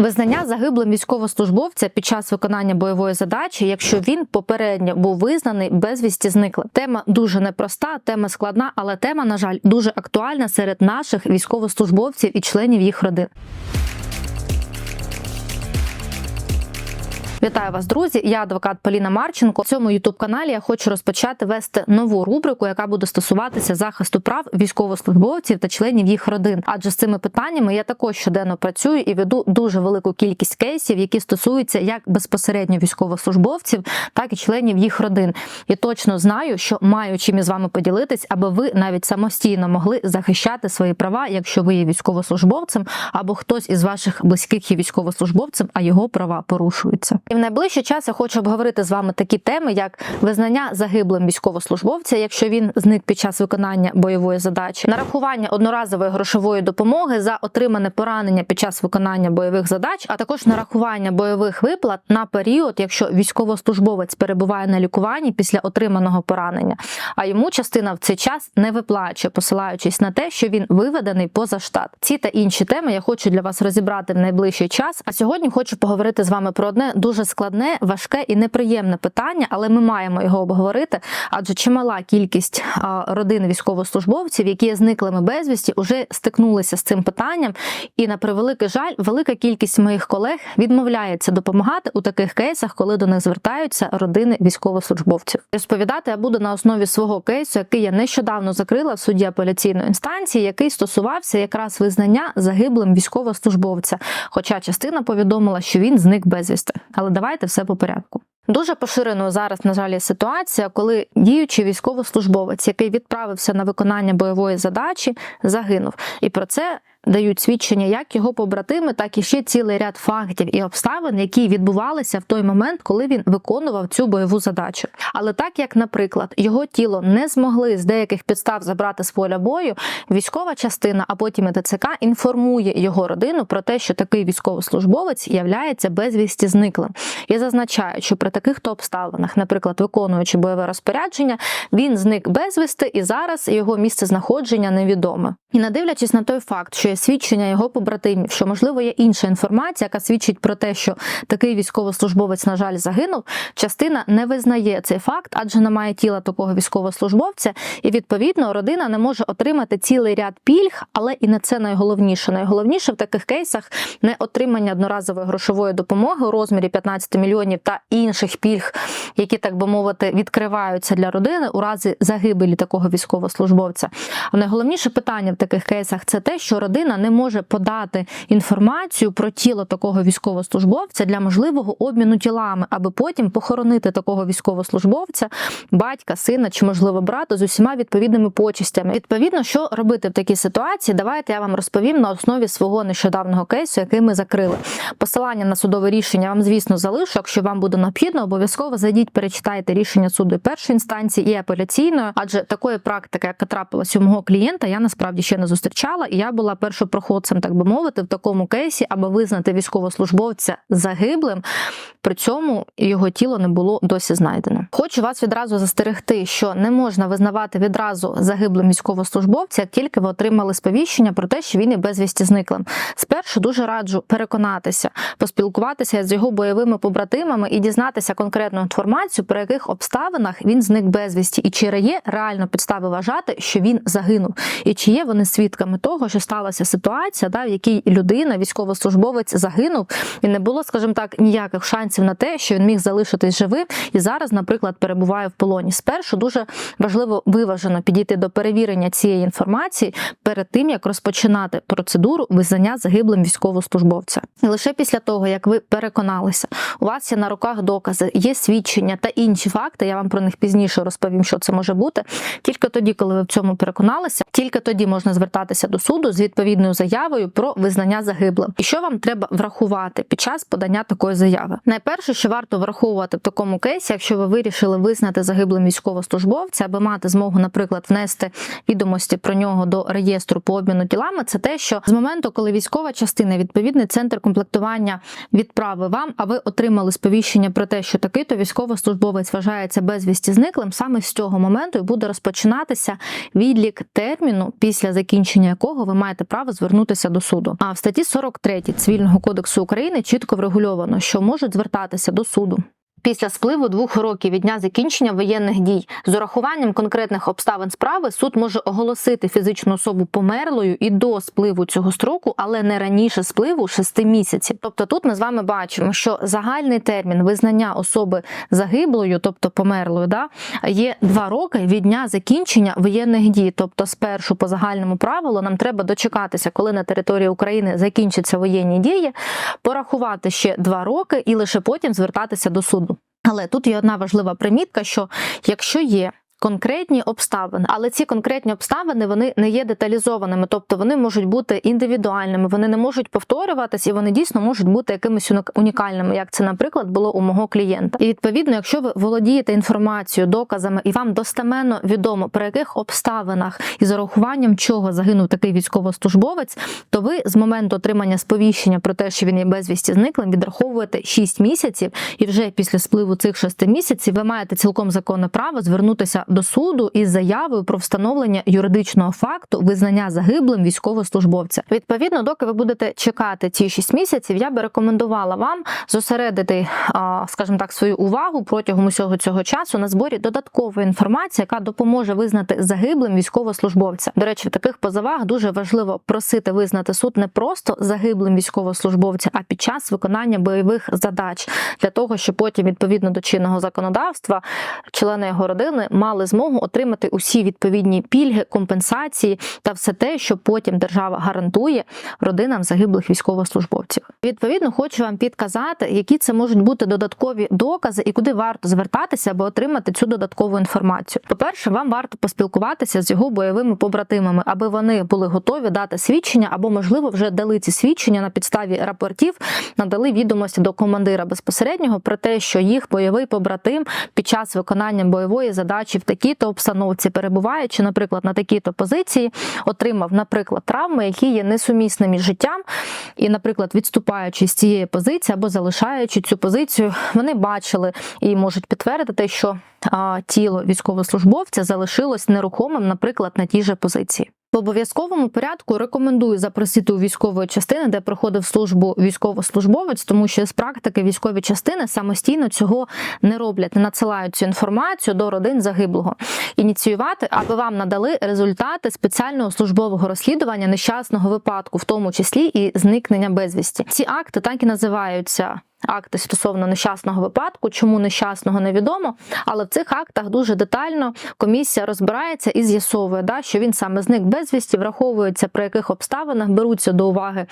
Визнання загиблим військовослужбовця під час виконання бойової задачі, якщо він попередньо був визнаний безвісті зниклим. Тема дуже непроста, тема складна, але тема, на жаль, дуже актуальна серед наших військовослужбовців і членів їх родин. Вітаю вас, друзі! Я адвокат Поліна Марченко. В цьому ютуб каналі я хочу розпочати вести нову рубрику, яка буде стосуватися захисту прав військовослужбовців та членів їх родин. Адже з цими питаннями я також щоденно працюю і веду дуже велику кількість кейсів, які стосуються як безпосередньо військовослужбовців, так і членів їх родин. І точно знаю, що маю чим із вами поділитись, аби ви навіть самостійно могли захищати свої права, якщо ви є військовослужбовцем або хтось із ваших близьких є військовослужбовцем, а його права порушуються. І в найближчий час я хочу обговорити з вами такі теми, як визнання загиблим військовослужбовця, якщо він зник під час виконання бойової задачі, нарахування одноразової грошової допомоги за отримане поранення під час виконання бойових задач, а також нарахування бойових виплат на період, якщо військовослужбовець перебуває на лікуванні після отриманого поранення, а йому частина в цей час не виплачує, посилаючись на те, що він виведений поза штат. Ці та інші теми я хочу для вас розібрати в найближчий час. А сьогодні хочу поговорити з вами про одне дуже складне, важке і неприємне питання, але ми маємо його обговорити, адже чимала кількість родин військовослужбовців, які є зниклими безвісті, уже стикнулися з цим питанням. І на превеликий жаль, велика кількість моїх колег відмовляється допомагати у таких кейсах, коли до них звертаються родини військовослужбовців. Розповідати я буду на основі свого кейсу, який я нещодавно закрила в суді апеляційної інстанції, який стосувався якраз визнання загиблим військовослужбовця. Хоча частина повідомила, що він зник безвісти. Але давайте все по порядку. Дуже поширеною зараз, на жаль, ситуація, коли діючий військовослужбовець, який відправився на виконання бойової задачі, загинув. І про це дають свідчення як його побратими, так і ще цілий ряд фактів і обставин, які відбувалися в той момент, коли він виконував цю бойову задачу. Але так як, наприклад, його тіло не змогли з деяких підстав забрати з поля бою, військова частина, а потім і ТЦК інформує його родину про те, що такий військовослужбовець являється безвісті зниклим. І зазначають, що при таких то обставинах, наприклад, виконуючи бойове розпорядження, він зник безвісти, і зараз його місце знаходження невідоме. І не дивлячись на той факт, що є свідчення його побратимів, що можливо є інша інформація, яка свідчить про те, що такий військовослужбовець, на жаль, загинув. Частина не визнає цей факт, адже немає тіла такого військовослужбовця, і відповідно родина не може отримати цілий ряд пільг, але і не це найголовніше. Найголовніше в таких кейсах не отримання одноразової грошової допомоги у розмірі 15 мільйонів та інших пільг, які так би мовити відкриваються для родини у разі загибелі такого військовослужбовця. А найголовніше питання в таких кейсах це те, що родина не може подати інформацію про тіло такого військовослужбовця для можливого обміну тілами, аби потім похоронити такого військовослужбовця, батька, сина чи можливо брата з усіма відповідними почистями. Відповідно, що робити в такій ситуації, давайте я вам розповім на основі свого нещодавнього кейсу, який ми закрили. Посилання на судове рішення вам, звісно, залишу. Якщо вам буде необхідно, обов'язково зайдіть, перечитайте рішення суду першої інстанції і апеляційної, адже такої практики, яка трапилась у мого клієнта, я насправді ще не зустрічала, і я була першопроходцем, так би мовити, в такому кейсі, аби визнати військовослужбовця загиблим. При цьому його тіло не було досі знайдено. Хочу вас відразу застерегти, що не можна визнавати відразу загиблим військовослужбовця, як тільки ви отримали сповіщення про те, що він є безвісті зниклим. Спершу дуже раджу переконатися, поспілкуватися з його бойовими побратимами і дізнатися конкретну інформацію, про яких обставинах він зник безвісті, і чи є реально підстави вважати, що він загинув, і чи є вони свідками того, що сталася ситуація, да, в якій людина, військовослужбовець, загинув, і не було, скажімо так, ніяких шансів на те, що він міг залишитись живим і зараз, наприклад, перебуває в полоні. Спершу дуже важливо виважено підійти до перевірення цієї інформації перед тим, як розпочинати процедуру визнання загиблим військовослужбовця. І лише після того, як ви переконалися, у вас є на руках докази, є свідчення та інші факти. Я вам про них пізніше розповім, що це може бути. Тільки тоді, коли ви в цьому переконалися, тільки тоді можна звертатися до суду з відповідною заявою про визнання загиблим. І що вам треба врахувати під час подання такої заяви? Найперше, що варто враховувати в такому кейсі, якщо ви вирішили визнати загиблим військовослужбовця, аби мати змогу, наприклад, внести відомості про нього до реєстру по обміну тілами, це те, що з моменту, коли військова частина, відповідний центр комплектування відправив вам, а ви отримали сповіщення про те, що такий то військовослужбовець вважається безвісті зниклим, саме з цього моменту і буде розпочинатися відлік терміну, після закінчення якого ви маєте право звернутися до суду. А в статті 43 цивільного кодексу України чітко врегульовано, що можуть звертатися до суду. Після спливу двох років від дня закінчення воєнних дій з урахуванням конкретних обставин справи суд може оголосити фізичну особу померлою і до спливу цього строку, але не раніше спливу 6 місяців. Тобто тут ми з вами бачимо, що загальний термін визнання особи загиблою, тобто померлою, да, є два роки від дня закінчення воєнних дій. Тобто, спершу по загальному правилу нам треба дочекатися, коли на території України закінчаться воєнні дії, порахувати ще два роки і лише потім звертатися до суду. Але тут є одна важлива примітка: що якщо є конкретні обставини, але ці конкретні обставини вони не є деталізованими, тобто вони можуть бути індивідуальними, вони не можуть повторюватись, і вони дійсно можуть бути якимись унікальними, як це, наприклад, було у мого клієнта. І відповідно, якщо ви володієте інформацією, доказами, і вам достеменно відомо про яких обставинах і з урахуванням чого загинув такий військовослужбовець, то ви з моменту отримання сповіщення про те, що він є безвісті зниклим, відраховуєте 6 місяців, і вже після спливу цих 6 місяців ви маєте цілком законне право звернутися до суду із заявою про встановлення юридичного факту визнання загиблим військовослужбовця. Відповідно, доки ви будете чекати ці 6 місяців, я би рекомендувала вам зосередити, скажімо так, свою увагу протягом усього цього часу на зборі додаткової інформації, яка допоможе визнати загиблим військовослужбовця. До речі, в таких позовах дуже важливо просити визнати суд не просто загиблим військовослужбовця, а під час виконання бойових задач для того, щоб потім відповідно до чинного законодавства члени його родини мали змогу отримати усі відповідні пільги, компенсації та все те, що потім держава гарантує родинам загиблих військовослужбовців. Відповідно, хочу вам підказати, які це можуть бути додаткові докази і куди варто звертатися, аби отримати цю додаткову інформацію. По-перше, вам варто поспілкуватися з його бойовими побратимами, аби вони були готові дати свідчення, або, можливо, вже дали ці свідчення на підставі рапортів, надали відомості до командира безпосереднього про те, що їх бойовий побратим під час виконання бойової задачі в такій-то обстановці, перебуваючи, наприклад, на такій-то позиції, отримав, наприклад, травми, які є несумісними з життям, і, наприклад, відступаючи з цієї позиції або залишаючи цю позицію, вони бачили і можуть підтвердити, що тіло військовослужбовця залишилось нерухомим, наприклад, на тій же позиції. В обов'язковому порядку рекомендую запросити у військової частини, де проходив службу військовослужбовець, тому що з практики військові частини самостійно цього не роблять, не надсилають цю інформацію до родин загиблого. Ініціювати, аби вам надали результати спеціального службового розслідування нещасного випадку, в тому числі і зникнення безвісті. Ці акти так і називаються акти стосовно нещасного випадку, чому нещасного невідомо. Але в цих актах дуже детально комісія розбирається і з'ясовує, да, що він саме зник безвісті, враховується при яких обставинах беруться до уваги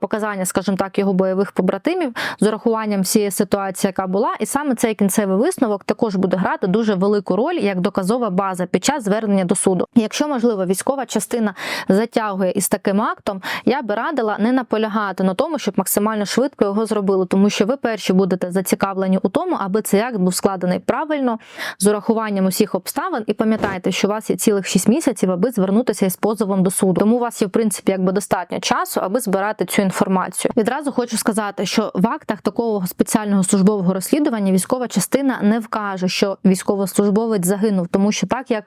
показання, скажімо так, його бойових побратимів з урахуванням всієї ситуації, яка була, і саме цей кінцевий висновок також буде грати дуже велику роль як доказова база під час звернення до суду. Якщо можливо військова частина затягує із таким актом, я би радила не наполягати на тому, щоб максимально швидко його зробили, тому що що ви перші будете зацікавлені у тому, аби цей акт був складений правильно з урахуванням усіх обставин. І пам'ятайте, що у вас є цілих 6 місяців, аби звернутися із позовом до суду. Тому у вас є в принципі якби достатньо часу, аби збирати цю інформацію. Відразу хочу сказати, що в актах такого спеціального службового розслідування військова частина не вкаже, що військовослужбовець загинув, тому що так як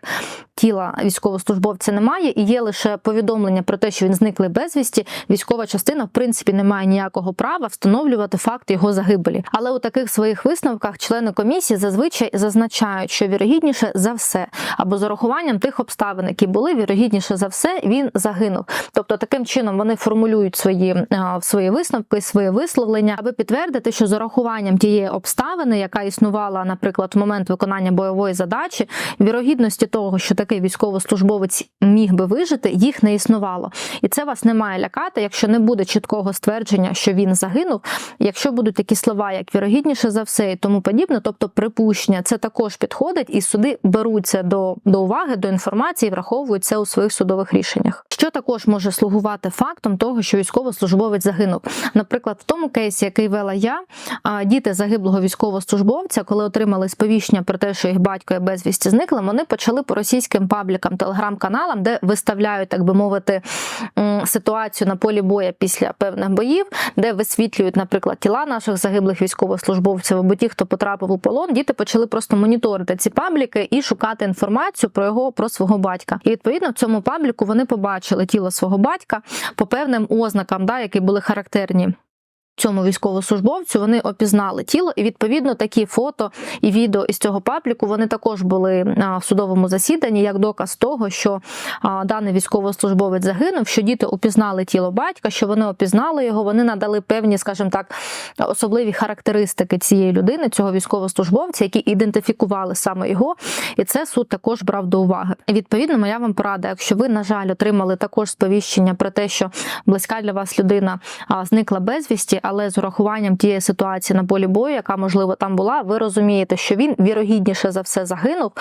тіла військовослужбовця немає, і є лише повідомлення про те, що він зникли безвісті. Військова частина в принципі не має ніякого права встановлювати факт його загибелі. Але у таких своїх висновках члени комісії зазвичай зазначають, що вірогідніше за все, або з урахуванням тих обставин, які були, вірогідніше за все, він загинув. Тобто, таким чином вони формулюють свої свої висновки, свої висловлення, аби підтвердити, що з урахуванням тієї обставини, яка існувала, наприклад, в момент виконання бойової задачі, вірогідності того, що такий військовослужбовець міг би вижити, їх не існувало. І це вас не має лякати, якщо не буде чіткого ствердження, що він загинув. Якщо будуть такі слова, як вірогідніше за все і тому подібне, тобто припущення, це також підходить, і суди беруться до, до уваги, до інформації, враховують це у своїх судових рішеннях. Що також може слугувати фактом того, що військовослужбовець загинув. Наприклад, в тому кейсі, який вела я, діти загиблого військовослужбовця, коли отримали сповіщення про те, що їх батько є безвісті зниклим, вони почали по російським паблікам, телеграм-каналам, де виставляють, так би мовити, ситуацію на полі боя після певних боїв, де висвітлюють, наприклад, тіла наших загиблих військовослужбовців або ті, хто потрапив у полон. Діти почали просто моніторити ці пабліки і шукати інформацію про його про свого батька. І відповідно в цьому пабліку вони побачили тіло свого батька по певним ознакам, да, які були характерні. Цьому військовослужбовцю вони опізнали тіло, і відповідно такі фото і відео із цього пабліку вони також були в судовому засіданні як доказ того, що даний військовослужбовець загинув, що діти опізнали тіло батька, що вони опізнали його. Вони надали певні, скажімо так, особливі характеристики цієї людини, цього військовослужбовця, які ідентифікували саме його. І це суд також брав до уваги. І відповідно, моя вам порада, якщо ви, на жаль, отримали також сповіщення про те, що близька для вас людина зникла безвісті, але з урахуванням тієї ситуації на полі бою, яка можливо там була, ви розумієте, що він вірогідніше за все загинув.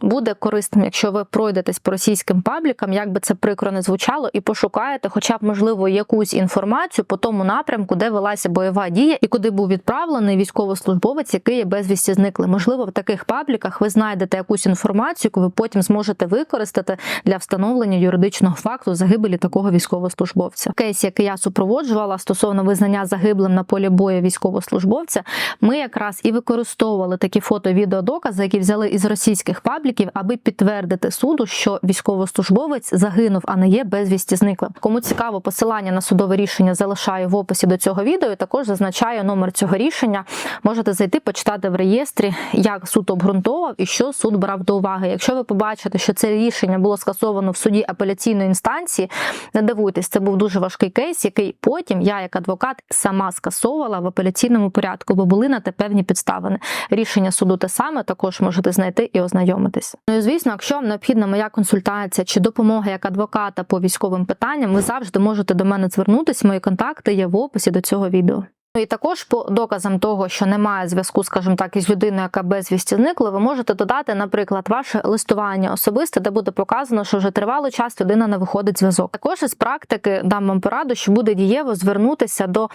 Буде корисним, якщо ви пройдетесь по російським паблікам, як би це прикро не звучало, і пошукаєте, хоча б можливо якусь інформацію по тому напрямку, де велася бойова дія і куди був відправлений військовослужбовець, який є безвісті зниклий. Можливо, в таких пабліках ви знайдете якусь інформацію, яку ви потім зможете використати для встановлення юридичного факту загибелі такого військовослужбовця. Кейс, який я супроводжувала стосовно визнання загиблим на полі бою військовослужбовця, ми якраз і використовували такі фото-відеодокази, які взяли із російських пабліків, аби підтвердити суду, що військовослужбовець загинув, а не є безвісті зниклим. Кому цікаво, посилання на судове рішення залишаю в описі до цього відео. Також зазначаю номер цього рішення. Можете зайти, почитати в реєстрі, як суд обґрунтовував і що суд брав до уваги. Якщо ви побачите, що це рішення було скасовано в суді апеляційної інстанції, не дивуйтесь, це був дуже важкий кейс, який потім я, як адвокат, сама скасовувала в апеляційному порядку, бо були на те певні підставини. Рішення суду те саме також можете знайти і ознайомитись. Ну і звісно, якщо вам необхідна моя консультація чи допомога як адвоката по військовим питанням, ви завжди можете до мене звернутися. Мої контакти є в описі до цього відео. Ну і також по доказам того, що немає зв'язку, скажімо так, із людиною, яка безвісті зникла, ви можете додати, наприклад, ваше листування особисте, де буде показано, що вже тривалий час людина не виходить зв'язок. Також із практики дам вам пораду, що буде дієво звернутися до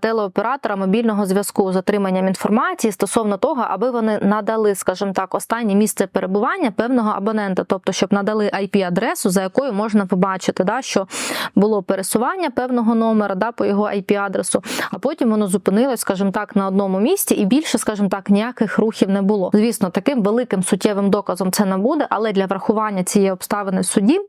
телеоператора мобільного зв'язку з отриманням інформації стосовно того, аби вони надали, скажімо так, останнє місце перебування певного абонента, тобто щоб надали IP-адресу, за якою можна побачити, да, що було пересування певного номера да, по його IP-адресу, а потім воно зупинилось, скажімо так, на одному місці, і більше, скажімо так, ніяких рухів не було. Звісно, таким великим суттєвим доказом це не буде, але для врахування цієї обставини в суді.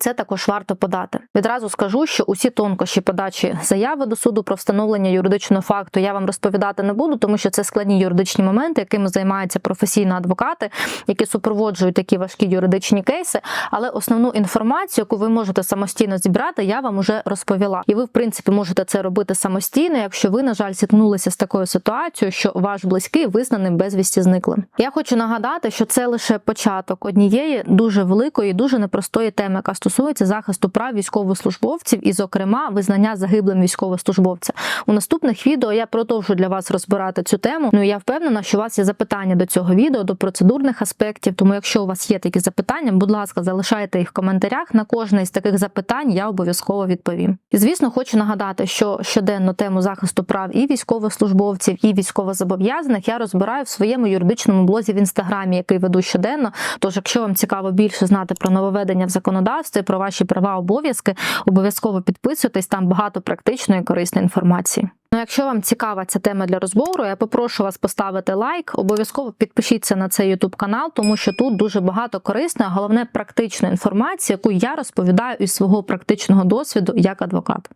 Це також варто подати. Відразу скажу, що усі тонкощі подачі заяви до суду про встановлення юридичного факту я вам розповідати не буду, тому що це складні юридичні моменти, якими займаються професійні адвокати, які супроводжують такі важкі юридичні кейси. Але основну інформацію, яку ви можете самостійно зібрати, я вам уже розповіла. І ви, в принципі, можете це робити самостійно, якщо ви, на жаль, зіткнулися з такою ситуацією, що ваш близький визнаний безвісті зниклим. Я хочу нагадати, що це лише початок однієї дуже великої, дуже непростої теми, яка захисту прав військовослужбовців і, зокрема, визнання загиблим військовослужбовця. У наступних відео я продовжу для вас розбирати цю тему. Ну і я впевнена, що у вас є запитання до цього відео, до процедурних аспектів. Тому, якщо у вас є такі запитання, будь ласка, залишайте їх в коментарях. На кожне із таких запитань я обов'язково відповім. І звісно, хочу нагадати, що щоденно тему захисту прав і військовослужбовців, і військовозобов'язаних я розбираю в своєму юридичному блозі в інстаграмі, який веду щоденно. Тож, якщо вам цікаво більше знати про нововведення в законодавстві, про ваші права, обов'язки, обов'язково підписуйтесь, там багато практичної і корисної інформації. Ну, якщо вам цікава ця тема для розбору, я попрошу вас поставити лайк. Обов'язково підпишіться на цей YouTube канал, тому що тут дуже багато корисної, а головне практичної інформації, яку я розповідаю із свого практичного досвіду як адвокат.